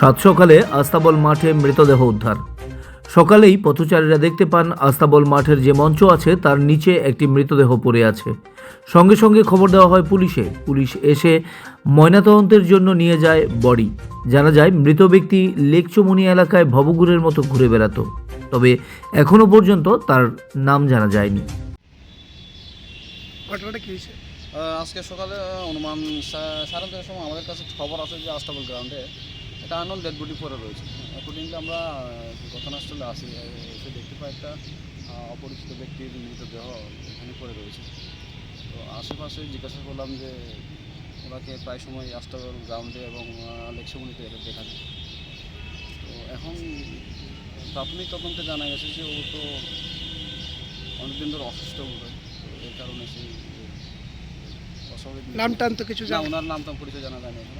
সাত সকালে আস্তাবল মাঠে মৃতদেহ উদ্ধার। সকালেই পথচারীরা দেখতে পান আস্তাবল মাঠের যে মঞ্চ আছে তার নিচে একটি মৃতদেহ পড়ে আছে। সঙ্গে সঙ্গে খবর দেওয়া হয় পুলিশে। পুলিশ এসে ময়নাতদন্তের জন্য নিয়ে যায় বডি। জানা যায় মৃত ব্যক্তি লেকচমনি এলাকায় ভবঘুরের মতো ঘুরে বেড়াতো। তবে এখনও পর্যন্ত তার নাম জানা যায়নি। ঘটনাটা কি হয়েছে? আজকে সকালে অনুমান সাড়ে সময় আমাদের কাছে খবর আছে যে আস্তাবল গ্রাউন্ডে একটা আনল ডেড বডি পরে রয়েছে। অ্যাকর্ডিংলি আমরা ঘটনাস্থলে আসি এসে দেখতে পাই একটা অপরিচিত ব্যক্তির মৃতদেহ এখানে পড়ে রয়েছে। তো আশেপাশে জিজ্ঞাসা করলাম যে ওনাকে প্রায় সময় আস্তাবল গ্রাউন্ডে এবং লেকসমনিতে দেখা যায়। তো এখন প্রাথমিক তদন্তে জানা গেছে যে ও তো অনেকদিন ধরে অসুস্থ বোধ তো এই কারণে সেই অস্বাভাবিক নাম টান তো কিছু না ওনার নাম তো পরিচয় জানা যায়নি এখনও।